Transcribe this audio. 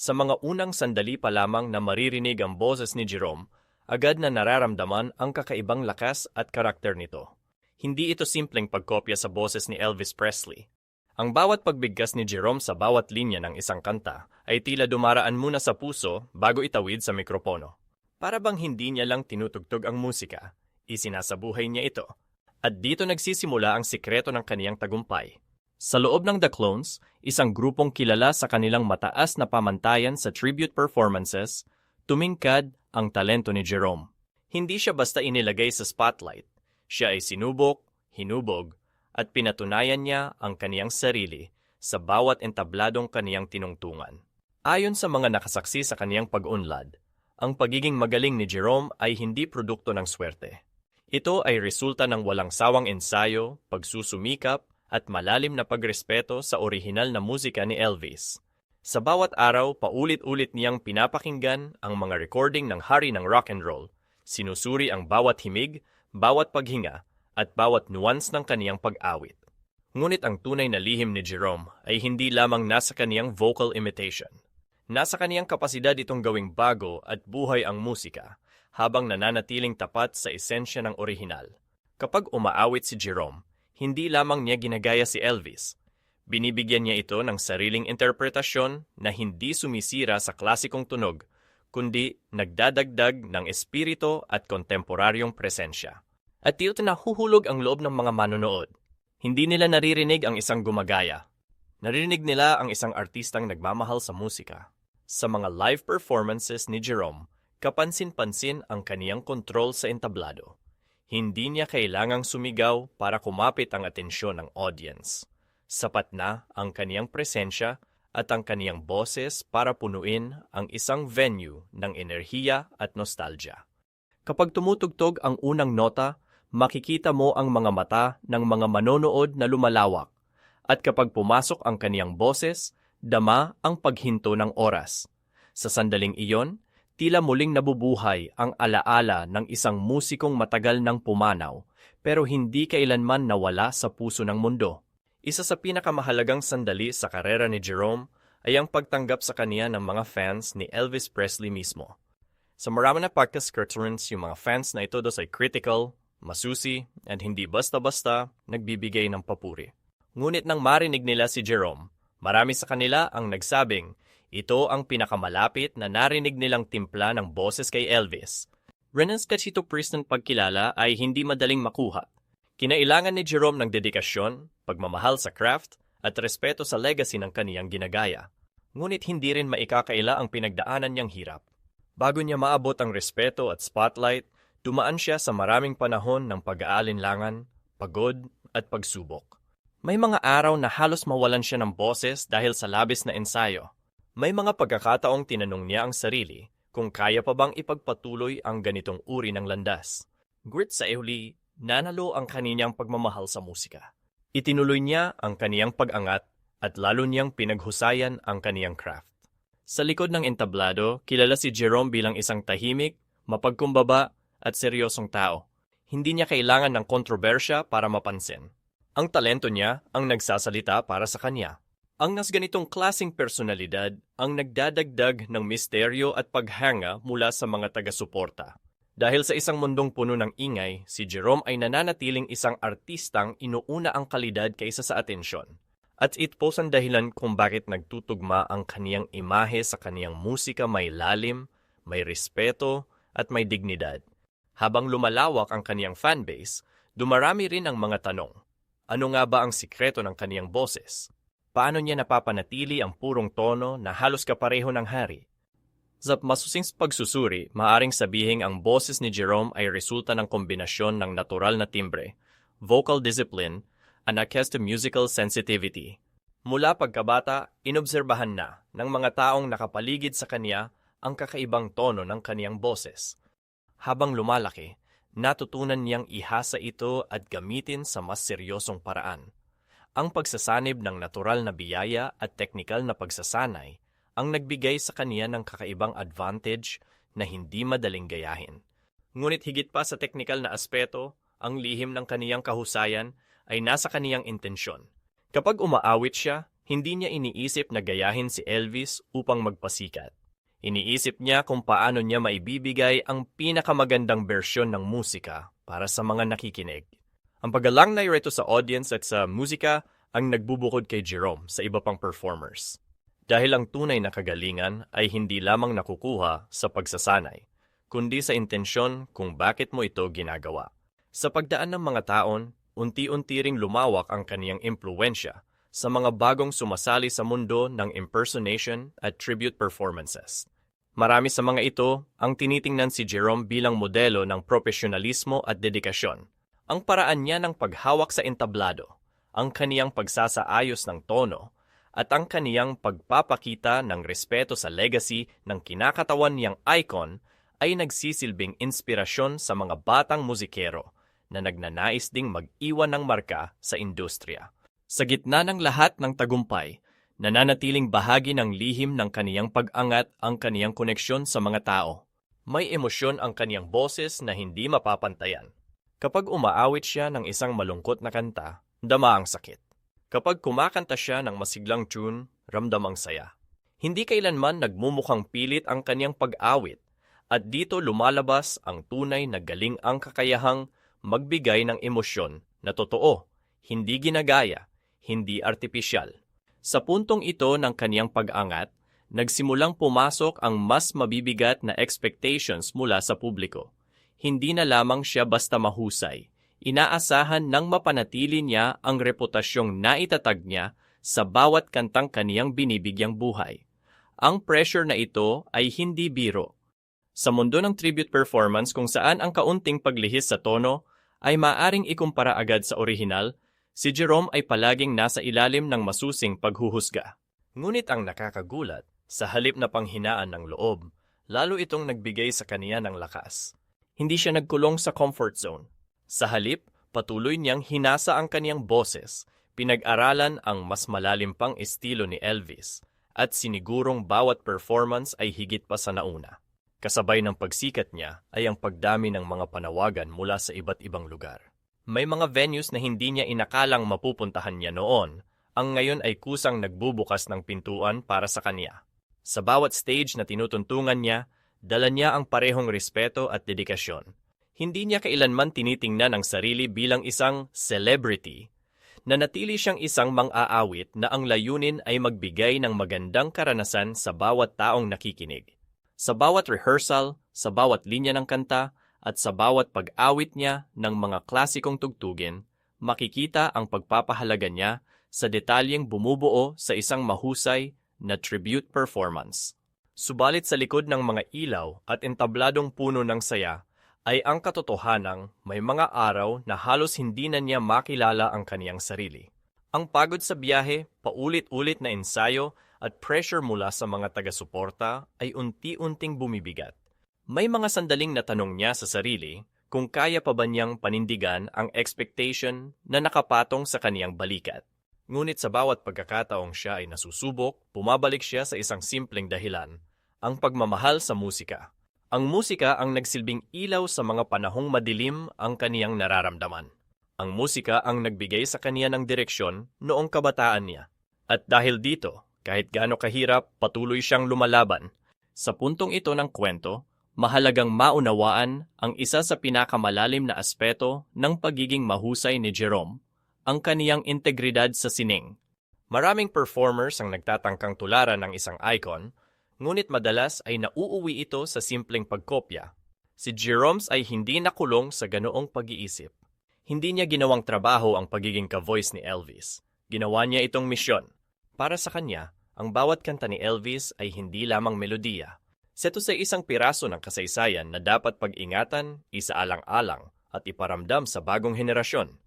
Sa mga unang sandali pa lamang na maririnig ang boses ni Jerome, agad na nararamdaman ang kakaibang lakas at karakter nito. Hindi ito simpleng pagkopya sa boses ni Elvis Presley. Ang bawat pagbigkas ni Jerome sa bawat linya ng isang kanta ay tila dumaraan muna sa puso bago itawid sa mikropono. Para bang hindi niya lang tinutugtog ang musika, isinasabuhay niya ito. At dito nagsisimula ang sikreto ng kaniyang tagumpay. Sa loob ng The Clones, isang grupong kilala sa kanilang mataas na pamantayan sa tribute performances, tumingkad ang talento ni Jerome. Hindi siya basta inilagay sa spotlight. Siya ay sinubok, hinubog, at pinatunayan niya ang kaniyang sarili sa bawat entabladong kaniyang tinungtungan. Ayon sa mga nakasaksi sa kaniyang pag-unlad, ang pagiging magaling ni Jerome ay hindi produkto ng swerte. Ito ay resulta ng walang sawang ensayo, pagsusumikap, at malalim na pagrespeto sa orihinal na musika ni Elvis. Sa bawat araw, paulit-ulit niyang pinapakinggan ang mga recording ng hari ng rock and roll. Sinusuri ang bawat himig, bawat paghinga, at bawat nuance ng kaniyang pag-awit. Ngunit ang tunay na lihim ni Jerome ay hindi lamang nasa kaniyang vocal imitation. Nasa kaniyang kapasidad itong gawing bago at buhay ang musika habang nananatiling tapat sa esensya ng orihinal. Kapag umaawit si Jerome, hindi lamang niya ginagaya si Elvis. Binibigyan niya ito ng sariling interpretasyon na hindi sumisira sa klasikong tunog, kundi nagdadagdag ng espirito at kontemporaryong presensya. At dito nahuhulog ang loob ng mga manonood. Hindi nila naririnig ang isang gumagaya. Naririnig nila ang isang artistang nagmamahal sa musika. Sa mga live performances ni Jerome, kapansin-pansin ang kaniyang kontrol sa entablado. Hindi niya kailangang sumigaw para kumapit ang atensyon ng audience. Sapat na ang kaniyang presensya at ang kaniyang boses para punuin ang isang venue ng enerhiya at nostalgia. Kapag tumutugtog ang unang nota, makikita mo ang mga mata ng mga manonood na lumalawak. At kapag pumasok ang kaniyang boses, dama ang paghinto ng oras. Sa sandaling iyon, tila muling nabubuhay ang alaala ng isang musikong matagal nang pumanaw pero hindi kailanman nawala sa puso ng mundo. Isa sa pinakamahalagang sandali sa karera ni Jerome ay ang pagtanggap sa kaniya ng mga fans ni Elvis Presley mismo. Sa marami na podcast curtains, yung mga fans na ito dos ay critical, masusi, and hindi basta-basta nagbibigay ng papuri. Ngunit nang marinig nila si Jerome, marami sa kanila ang nagsabing ito ang pinakamalapit na narinig nilang timpla ng boses kay Elvis. Renan's Cachito Priest ng pagkilala ay hindi madaling makuha. Kinailangan ni Jerome ng dedikasyon, pagmamahal sa craft, at respeto sa legacy ng kaniyang ginagaya. Ngunit hindi rin maikakaila ang pinagdaanan niyang hirap. Bago niya maabot ang respeto at spotlight, dumaan siya sa maraming panahon ng pag-aalinlangan, pagod, at pagsubok. May mga araw na halos mawalan siya ng boses dahil sa labis na ensayo. May mga pagkakataong tinanong niya ang sarili kung kaya pa bang ipagpatuloy ang ganitong uri ng landas. Grit sa Euli, nanalo ang kaniyang pagmamahal sa musika. Itinuloy niya ang kaniyang pag-angat at lalo niyang pinaghusayan ang kaniyang craft. Sa likod ng entablado, kilala si Jerome bilang isang tahimik, mapagkumbaba at seryosong tao. Hindi niya kailangan ng kontrobersya para mapansin. Ang talento niya ang nagsasalita para sa kanya. Ang nas ganitong klasing personalidad ang nagdadagdag ng misteryo at paghanga mula sa mga taga-suporta. Dahil sa isang mundong puno ng ingay, si Jerome ay nananatiling isang artistang inuuna ang kalidad kaysa sa atensyon. At ito po ang dahilan kung bakit nagtutugma ang kaniyang imahe sa kaniyang musika may lalim, may respeto, at may dignidad. Habang lumalawak ang kaniyang fanbase, dumarami rin ang mga tanong. Ano nga ba ang sikreto ng kaniyang boses? Paano niya napapanatili ang purong tono na halos kapareho ng hari. Sa masusing pagsusuri, maaring sabihing ang boses ni Jerome ay resulta ng kombinasyon ng natural na timbre, vocal discipline, and accustomed musical sensitivity. Mula pagkabata, inobserbahan na ng mga taong nakapaligid sa kanya ang kakaibang tono ng kaniyang boses. Habang lumalaki, natutunan niyang ihasa ito at gamitin sa mas seryosong paraan. Ang pagsasanib ng natural na biyaya at teknikal na pagsasanay ang nagbigay sa kaniya ng kakaibang advantage na hindi madaling gayahin. Ngunit higit pa sa teknikal na aspeto, ang lihim ng kaniyang kahusayan ay nasa kaniyang intensyon. Kapag umaawit siya, Hindi niya iniisip na gayahin si Elvis upang magpasikat. Iniisip niya kung paano niya maibibigay ang pinakamagandang bersyon ng musika para sa mga nakikinig. Ang pagalang na rito sa audience at sa musika ang nagbubukod kay Jerome sa iba pang performers. Dahil ang tunay na kagalingan ay hindi lamang nakukuha sa pagsasanay, kundi sa intensyon kung bakit mo ito ginagawa. Sa pagdaan ng mga taon, unti-unti ring lumawak ang kaniyang impluensya sa mga bagong sumasali sa mundo ng impersonation at tribute performances. Marami sa mga ito ang tinitingnan si Jerome bilang modelo ng profesionalismo at dedikasyon. Ang paraan niya ng paghawak sa entablado, ang kaniyang pagsasaayos ng tono, at ang kaniyang pagpapakita ng respeto sa legacy ng kinakatawan niyang icon ay nagsisilbing inspirasyon sa mga batang musikero na nagnanais ding mag-iwan ng marka sa industriya. Sa gitna ng lahat ng tagumpay, nananatiling bahagi ng lihim ng kaniyang pag-angat ang kaniyang koneksyon sa mga tao. May emosyon ang kaniyang boses na hindi mapapantayan. Kapag umaawit siya ng isang malungkot na kanta, dama ang sakit. Kapag kumakanta siya ng masiglang tune, ramdam ang saya. Hindi kailanman nagmumukhang pilit ang kaniyang pag-awit at dito lumalabas ang tunay na galing ang kakayahang magbigay ng emosyon na totoo, hindi ginagaya, hindi artipisyal. Sa puntong ito ng kaniyang pag-angat, nagsimulang pumasok ang mas mabibigat na expectations mula sa publiko. Hindi na lamang siya basta mahusay. Inaasahan ng mapanatili niya ang reputasyong naitatag niya sa bawat kantang kaniyang binibigyang buhay. Ang pressure na ito ay hindi biro. Sa mundo ng tribute performance kung saan ang kaunting paglihis sa tono ay maaring ikumpara agad sa orihinal, Si Jerome ay palaging nasa ilalim ng masusing paghuhusga. Ngunit ang nakakagulat, sa halip na panghinaan ng loob, lalo itong nagbigay sa kaniya ng lakas. Hindi siya nagkulong sa comfort zone. Sa halip, patuloy niyang hinasa ang kaniyang boses, pinag-aralan ang mas malalim pang estilo ni Elvis, at sinigurong bawat performance ay higit pa sa nauna. Kasabay ng pagsikat niya ay ang pagdami ng mga panawagan mula sa iba't ibang lugar. May mga venues na hindi niya inakalang mapupuntahan niya noon, ang ngayon ay kusang nagbubukas ng pintuan para sa kanya. Sa bawat stage na tinutuntungan niya, dala niya ang parehong respeto at dedikasyon. Hindi niya kailanman tinitingnan ang sarili bilang isang celebrity. Nanatili siyang isang mang-aawit na ang layunin ay magbigay ng magandang karanasan sa bawat taong nakikinig. Sa bawat rehearsal, sa bawat linya ng kanta, at sa bawat pag-awit niya ng mga klasikong tugtugin, makikita ang pagpapahalaga niya sa detalyeng bumubuo sa isang mahusay na tribute performance. Subalit sa likod ng mga ilaw at entabladong puno ng saya ay ang katotohanang may mga araw na halos hindi na niya makilala ang kaniyang sarili. Ang pagod sa biyahe, paulit-ulit na ensayo at pressure mula sa mga taga-suporta ay unti-unting bumibigat. May mga sandaling natanong niya sa sarili kung kaya pa ba niyang panindigan ang expectation na nakapatong sa kaniyang balikat. Ngunit sa bawat pagkakataong siya ay nasusubok, pumabalik siya sa isang simpleng dahilan, ang pagmamahal sa musika. Ang musika ang nagsilbing ilaw sa mga panahong madilim ang kaniyang nararamdaman. Ang musika ang nagbigay sa kaniya ng direksyon noong kabataan niya. At dahil dito, kahit gaano kahirap, patuloy siyang lumalaban. Sa puntong ito ng kwento, mahalagang maunawaan ang isa sa pinakamalalim na aspeto ng pagiging mahusay ni Jerome, ang kaniyang integridad sa sining. Maraming performers ang nagtatangkang tularan ng isang icon, ngunit madalas ay nauuwi ito sa simpleng pagkopya. Si Jerome's ay hindi nakulong sa ganoong pag-iisip. Hindi niya ginawang trabaho ang pagiging ka-voice ni Elvis. Ginawa niya itong misyon. Para sa kanya, ang bawat kanta ni Elvis ay hindi lamang melodiya, Seto sa isang piraso ng kasaysayan na dapat pag-ingatan, isaalang-alang at iparamdam sa bagong henerasyon.